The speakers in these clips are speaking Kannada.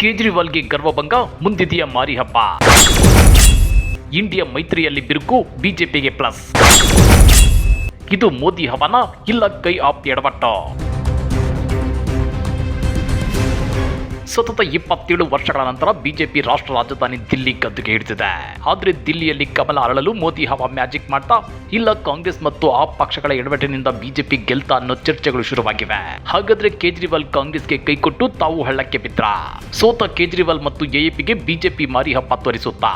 ಕೇಜ್ರಿವಾಲ್ಗೆ ಗರ್ವಭಂಗ ಮುಂದಿದೆಯ ಮಾರಿ ಹಬ್ಬ. ಇಂಡಿಯಾ ಮೈತ್ರಿಯಲ್ಲಿ ಬಿರುಕು, ಬಿಜೆಪಿಗೆ ಪ್ಲಸ್. ಇದು ಮೋದಿ ಹವನ, ಇಲ್ಲ ಕೈ ಆಪ್ ಎಡವಟ್ಟ. ಸತತ ಇಪ್ಪತ್ತೇಳು ವರ್ಷಗಳ ನಂತರ ಬಿಜೆಪಿ ರಾಷ್ಟ್ರ ರಾಜಧಾನಿ ದಿಲ್ಲಿ ಗದ್ದುಗೆ ಹಿಡಿದಿದೆ ಆದ್ರೆ ದಿಲ್ಲಿಯಲ್ಲಿ ಕಮಲ ಅರಳಲು ಮೋದಿ ಹವಾ ಮ್ಯಾಜಿಕ್ ಮಾಡ್ತಾ ಇಲ್ಲ ಕಾಂಗ್ರೆಸ್ ಮತ್ತು ಆ ಪಕ್ಷಗಳ ಎಡವಟ್ಟಿನಿಂದ ಬಿಜೆಪಿ ಗೆಲ್ತಾ ಅನ್ನೋ ಚರ್ಚೆಗಳು ಶುರುವಾಗಿವೆ. ಹಾಗಾದ್ರೆ ಕೇಜ್ರಿವಾಲ್ ಕಾಂಗ್ರೆಸ್ಗೆ ಕೈಕೊಟ್ಟು ತಾವು ಹಳ್ಳಕ್ಕೆ ಬಿದ್ರ ಸೋತ ಕೇಜ್ರಿವಾಲ್ ಮತ್ತು ಎಎಪಿಗೆ ಬಿಜೆಪಿ ಮಾರಿ ಹಬ್ಬ ತೋರಿಸುತ್ತಾ?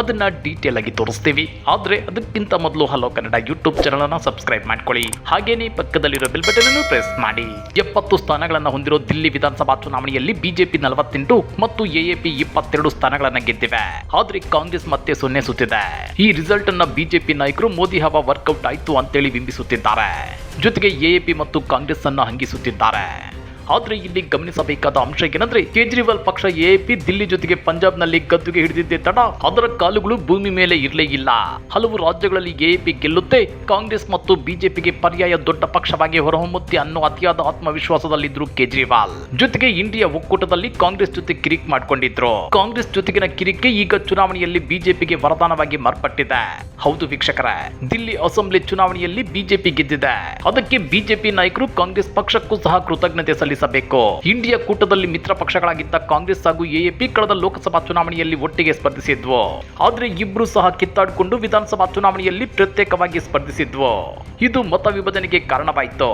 ಅದನ್ನ ಡೀಟೇಲ್ ಆಗಿ ತೋರಿಸ್ತೀವಿ. ಆದ್ರೆ ಅದಕ್ಕಿಂತ ಮೊದಲು ಹಲೋ ಕನ್ನಡ ಯೂಟ್ಯೂಬ್ ಚಾನಲ್ ಅನ್ನ ಸಬ್ಸ್ಕ್ರೈಬ್ ಮಾಡ್ಕೊಳ್ಳಿ. ಹಾಗೇನೇ ಪಕ್ಕದಲ್ಲಿರೋ ಬೆಲ್ ಬಟನ್ ಅನ್ನು ಪ್ರೆಸ್ ಮಾಡಿ. ಎಪ್ಪತ್ತು ಸ್ಥಾನಗಳನ್ನು ಹೊಂದಿರೋ ದಿಲ್ಲಿ ವಿಧಾನಸಭಾ ಚುನಾವಣೆಯಲ್ಲಿ ಬಿಜೆಪಿ ನಲವತ್ತೆಂಟು ಮತ್ತು ಎಎಪಿ ಇಪ್ಪತ್ತೆರಡು ಸ್ಥಾನಗಳನ್ನ ಗೆದ್ದಿವೆ. ಆದ್ರೆ ಕಾಂಗ್ರೆಸ್ ಮತ್ತೆ ಸೊನ್ನೆ ಸುತ್ತಿದೆ. ಈ ರಿಸಲ್ಟ್ ಅನ್ನ ಬಿಜೆಪಿ ನಾಯಕರು ಮೋದಿ ಹವಾ ವರ್ಕೌಟ್ ಆಯ್ತು ಅಂತೇಳಿ ಬಿಂಬಿಸುತ್ತಿದ್ದಾರೆ. ಜೊತೆಗೆ ಎಎಪಿ ಮತ್ತು ಕಾಂಗ್ರೆಸ್ ಅನ್ನ ಹಂಗಿಸುತ್ತಿದ್ದಾರೆ. ಆದ್ರೆ ಇಲ್ಲಿ ಗಮನಿಸಬೇಕಾದ ಅಂಶ ಏನಂದ್ರೆ ಕೇಜ್ರಿವಾಲ್ ಪಕ್ಷ ಎಪಿ ದಿಲ್ಲಿ ಜೊತೆಗೆ ಪಂಜಾಬ್ನಲ್ಲಿ ಗದ್ದುಗೆ ಹಿಡಿದಿದ್ದೆ ತಡ. ಅದರ ಕಾಲುಗಳು ಭೂಮಿ ಮೇಲೆ ಇರಲೇ ಇಲ್ಲ. ಹಲವು ರಾಜ್ಯಗಳಲ್ಲಿ ಎಪಿ ಗೆಲ್ಲುತ್ತೆ. ಕಾಂಗ್ರೆಸ್ ಮತ್ತು ಬಿಜೆಪಿಗೆ ಪರ್ಯಾಯ ದೊಡ್ಡ ಪಕ್ಷವಾಗಿ ಹೊರಹೊಮ್ಮುತ್ತೆ ಅನ್ನೋ ಅತಿಯಾದ ಆತ್ಮವಿಶ್ವಾಸದಲ್ಲಿದ್ರು ಕೇಜ್ರಿವಾಲ್. ಜೊತೆಗೆ ಇಂಡಿಯಾ ಒಕ್ಕೂಟದಲ್ಲಿ ಕಾಂಗ್ರೆಸ್ ಜೊತೆ ಕಿರಿಕ್ ಮಾಡಿಕೊಂಡಿದ್ರು. ಕಾಂಗ್ರೆಸ್ ಜೊತೆಗಿನ ಕಿರಿಕೆ ಈಗ ಚುನಾವಣೆಯಲ್ಲಿ ಬಿಜೆಪಿಗೆ ವರದಾನವಾಗಿ ಮಾರ್ಪಟ್ಟಿದೆ. ಹೌದು ವೀಕ್ಷಕರೇ, ದಿಲ್ಲಿ ಅಸೆಂಬ್ಲಿ ಚುನಾವಣೆಯಲ್ಲಿ ಬಿಜೆಪಿ ಗೆದ್ದಿದೆ. ಅದಕ್ಕೆ ಬಿಜೆಪಿ ನಾಯಕರು ಕಾಂಗ್ರೆಸ್ ಪಕ್ಷಕ್ಕೂ ಸಹ ಕೃತಜ್ಞತೆ ಸಲ್ಲಿಸಬೇಕು ಇಂಡಿಯಾ ಕೂಟದಲ್ಲಿ ಮಿತ್ರ ಪಕ್ಷಗಳಾಗಿದ್ದ ಕಾಂಗ್ರೆಸ್ ಹಾಗೂ ಎಎಪಿ ಕಳೆದ ಲೋಕಸಭಾ ಚುನಾವಣೆಯಲ್ಲಿ ಒಟ್ಟಿಗೆ ಸ್ಪರ್ಧಿಸಿದ್ವು. ಆದ್ರೆ ಇಬ್ರು ಸಹ ಕಿತ್ತಾಡಿಕೊಂಡು ವಿಧಾನಸಭಾ ಚುನಾವಣೆಯಲ್ಲಿ ಪ್ರತ್ಯೇಕವಾಗಿ ಸ್ಪರ್ಧಿಸಿದ್ವು. ಇದು ಮತ ವಿಭಜನೆಗೆ ಕಾರಣವಾಯಿತು.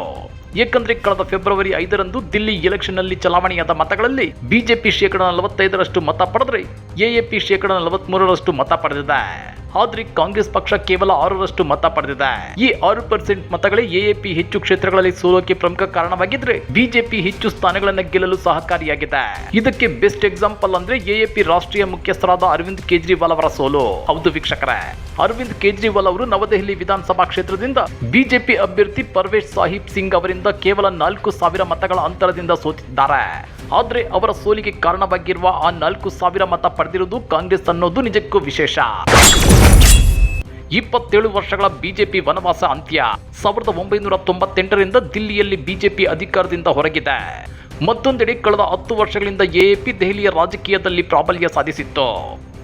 ಏಕೆಂದರೆ ಕಳೆದ ಫೆಬ್ರವರಿ ಐದರಂದು ದಿಲ್ಲಿ ಎಲೆಕ್ಷನ್ನಲ್ಲಿ ಚಲಾವಣೆಯಾದ ಮತಗಳಲ್ಲಿ ಬಿಜೆಪಿ ಶೇಕಡ ನಲವತ್ತೈದರಷ್ಟು ಮತ ಪಡೆದ್ರೆ ಎಎಪಿ ಶೇಕಡ ನಲವತ್ಮೂರರಷ್ಟು ಮತ ಪಡೆದಿದೆ. ಆದ್ರೆ ಕಾಂಗ್ರೆಸ್ ಪಕ್ಷ ಕೇವಲ ಆರರಷ್ಟು ಮತ ಪಡೆದಿದೆ. ಈ ಆರು ಪರ್ಸೆಂಟ್ ಮತಗಳೇ ಎಎಪಿ ಹೆಚ್ಚು ಕ್ಷೇತ್ರಗಳಲ್ಲಿ ಸೋಲೋಕೆ ಪ್ರಮುಖ ಕಾರಣವಾಗಿದ್ರೆ ಬಿಜೆಪಿ ಹೆಚ್ಚು ಸ್ಥಾನಗಳನ್ನು ಗೆಲ್ಲಲು ಸಹಕಾರಿಯಾಗಿದೆ. ಇದಕ್ಕೆ ಬೆಸ್ಟ್ ಎಕ್ಸಾಂಪಲ್ ಅಂದ್ರೆ ಎಎಪಿ ರಾಷ್ಟ್ರೀಯ ಮುಖ್ಯಸ್ಥರಾದ ಅರವಿಂದ್ ಕೇಜ್ರಿವಾಲ್ ಅವರ ಸೋಲು. ಹೌದು ವೀಕ್ಷಕರೇ. ಅರವಿಂದ್ ಕೇಜ್ರಿವಾಲ್ ಅವರು ನವದೆಹಲಿ ವಿಧಾನಸಭಾ ಕ್ಷೇತ್ರದಿಂದ ಬಿಜೆಪಿ ಅಭ್ಯರ್ಥಿ ಪರ್ವೇಶ್ ಸಾಹಿಬ್ ಸಿಂಗ್ ಅವರಿಂದ ಕೇವಲ ನಾಲ್ಕು ಸಾವಿರ ಮತಗಳ ಅಂತರದಿಂದ ಸೋತಿದ್ದಾರೆ. ಆದ್ರೆ ಅವರ ಸೋಲಿಗೆ ಕಾರಣವಾಗಿರುವ ಆ ನಾಲ್ಕು ಸಾವಿರ ಮತ ಪಡೆದಿರುವುದು ಕಾಂಗ್ರೆಸ್ ಅನ್ನೋದು ನಿಜಕ್ಕೂ ವಿಶೇಷ. ಇಪ್ಪತ್ತೇಳು ವರ್ಷಗಳ ಬಿಜೆಪಿ ವನವಾಸ ಅಂತ್ಯ. ಸಾವಿರದ ಒಂಬೈನೂರ ತೊಂಬತ್ತೆಂಟರಿಂದ ದಿಲ್ಲಿಯಲ್ಲಿ ಬಿಜೆಪಿ ಅಧಿಕಾರದಿಂದ ಹೊರಗಿದೆ. ಮತ್ತೊಂದೆಡೆ ಕಳೆದ ಹತ್ತು ವರ್ಷಗಳಿಂದ ಎಎಪಿ ದೆಹಲಿಯ ರಾಜಕೀಯದಲ್ಲಿ ಪ್ರಾಬಲ್ಯ ಸಾಧಿಸಿತ್ತು.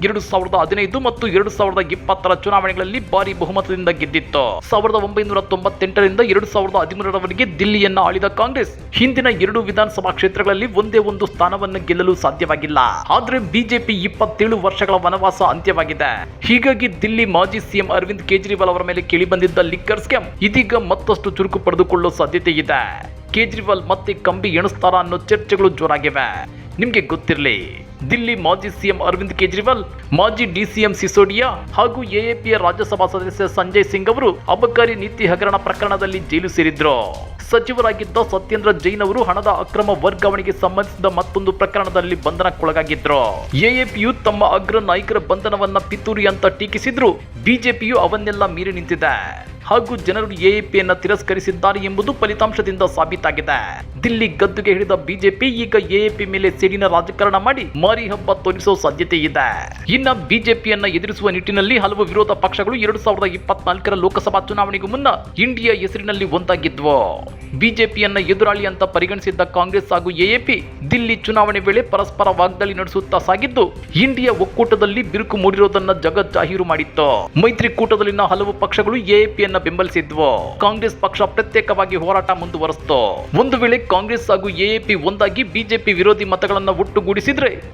ಎರಡು ಸಾವಿರದ ಹದಿನೈದು ಮತ್ತು ಎರಡು ಸಾವಿರದ ಇಪ್ಪತ್ತರ ಚುನಾವಣೆಗಳಲ್ಲಿ ಭಾರಿ ಬಹುಮತದಿಂದ ಗೆದ್ದಿತ್ತು. ಸಾವಿರದ ಒಂಬೈನೂರ ತೊಂಬತ್ತೆಂಟರಿಂದ ಎರಡು ಸಾವಿರದ ಹದಿಮೂರರವರೆಗೆ ದಿಲ್ಲಿಯನ್ನ ಆಳಿದ ಕಾಂಗ್ರೆಸ್ ಹಿಂದಿನ ಎರಡು ವಿಧಾನಸಭಾ ಕ್ಷೇತ್ರಗಳಲ್ಲಿ ಒಂದೇ ಒಂದು ಸ್ಥಾನವನ್ನು ಗೆಲ್ಲಲು ಸಾಧ್ಯವಾಗಿಲ್ಲ. ಆದ್ರೆ ಬಿಜೆಪಿ ಇಪ್ಪತ್ತೇಳು ವರ್ಷಗಳ ವನವಾಸ ಅಂತ್ಯವಾಗಿದೆ. ಹೀಗಾಗಿ ದಿಲ್ಲಿ ಮಾಜಿ ಸಿಎಂ ಅರವಿಂದ್ ಕೇಜ್ರಿವಾಲ್ ಅವರ ಮೇಲೆ ಕೇಳಿಬಂದಿದ್ದ ಲಿಕ್ಕರ್ ಸ್ಕ್ಯಾಮ್ ಇದೀಗ ಮತ್ತಷ್ಟು ಚುರುಕು ಪಡೆದುಕೊಳ್ಳುವ ಸಾಧ್ಯತೆ ಇದೆ. ಕೇಜ್ರಿವಾಲ್ ಮತ್ತೆ ಕಂಬಿ ಎಣಿಸ್ತಾರ ಅನ್ನೋ ಚರ್ಚೆಗಳು ಜೋರಾಗಿವೆ. ನಿಮಗೆ ಗೊತ್ತಿರಲಿ. ದಿಲ್ಲಿ ಮಾಜಿ ಸಿಎಂ ಅರವಿಂದ್ ಕೇಜ್ರಿವಾಲ್, ಮಾಜಿ ಡಿಸಿಎಂ ಸಿಸೋಡಿಯಾ ಹಾಗೂ ಎಎಪಿಯ ರಾಜ್ಯಸಭಾ ಸದಸ್ಯ ಸಂಜಯ್ ಸಿಂಗ್ ಅವರು ಅಬಕಾರಿ ನೀತಿ ಹಗರಣ ಪ್ರಕರಣದಲ್ಲಿ ಜೈಲು ಸೇರಿದ್ರು. ಸಚಿವರಾಗಿದ್ದ ಸತ್ಯೇಂದ್ರ ಜೈನ್ ಅವರು ಹಣದ ಅಕ್ರಮ ವರ್ಗಾವಣೆಗೆ ಸಂಬಂಧಿಸಿದ ಮತ್ತೊಂದು ಪ್ರಕರಣದಲ್ಲಿ ಬಂಧನಕ್ಕೊಳಗಾಗಿದ್ರು. ಎಎಪಿಯು ತಮ್ಮ ಅಗ್ರ ನಾಯಕರ ಬಂಧನವನ್ನ ಪಿತೂರಿ ಅಂತ ಟೀಕಿಸಿದ್ರು. ಬಿಜೆಪಿಯು ಅವನ್ನೆಲ್ಲ ಮೀರಿ ನಿಂತಿದೆ. ಹಾಗೂ ಜನರು ಎಎಪಿಯನ್ನ ತಿರಸ್ಕರಿಸಿದ್ದಾರೆ ಎಂಬುದು ಫಲಿತಾಂಶದಿಂದ ಸಾಬೀತಾಗಿದೆ. ದಿಲ್ಲಿ ಗದ್ದುಗೆ ಹಿಡಿದ ಬಿಜೆಪಿ ಈಗ ಎಎಪಿ ಮೇಲೆ ಸಿಡಿನ ರಾಜಕಾರಣ ಮಾಡಿ ಮಾರಿ ಹಬ್ಬ ತೋರಿಸೋ ಸಾಧ್ಯತೆ ಇದೆ ಇನ್ನ ಬಿಜೆಪಿಯನ್ನ ಎದುರಿಸುವ ನಿಟ್ಟಿನಲ್ಲಿ ಹಲವು ವಿರೋಧ ಪಕ್ಷಗಳು ಎರಡು ಸಾವಿರದ ಇಪ್ಪತ್ನಾಲ್ಕರ ಲೋಕಸಭಾ ಚುನಾವಣೆಗೂ ಮುನ್ನ ಇಂಡಿಯಾ ಹೆಸರಿನಲ್ಲಿ ಒಂದಾಗಿದ್ವು. ಬಿಜೆಪಿಯನ್ನ ಎದುರಾಳಿ ಅಂತ ಪರಿಗಣಿಸಿದ್ದ ಕಾಂಗ್ರೆಸ್ ಹಾಗೂ ಎಎಪಿ ದಿಲ್ಲಿ ಚುನಾವಣೆ ವೇಳೆ ಪರಸ್ಪರ ವಾಗ್ದಾಳಿ ನಡೆಸುತ್ತಾ ಸಾಗಿದ್ದು, ಇಂಡಿಯಾ ಒಕ್ಕೂಟದಲ್ಲಿ ಬಿರುಕು ಮೂಡಿರೋದನ್ನ ಜಗತ್ ಜಾಹೀರು ಮಾಡಿತ್ತು. ಮೈತ್ರಿಕೂಟದಲ್ಲಿನ ಹಲವು ಪಕ್ಷಗಳು ಎಎಪಿಯನ್ನ ಬೆಂಬಲಿಸಿದ್ವು. ಕಾಂಗ್ರೆಸ್ ಪಕ್ಷ ಪ್ರತ್ಯೇಕವಾಗಿ ಹೋರಾಟ ಮುಂದುವರೆಸಿತು. ಒಂದು ವೇಳೆ ಕಾಂಗ್ರೆಸ್ ಹಾಗೂ ಎಎಪಿ ಒಂದಾಗಿ ಬಿಜೆಪಿ ವಿರೋಧಿ ಮತಗಳನ್ನ ಒಟ್ಟುಗೂಡಿಸಿದ್ರೆ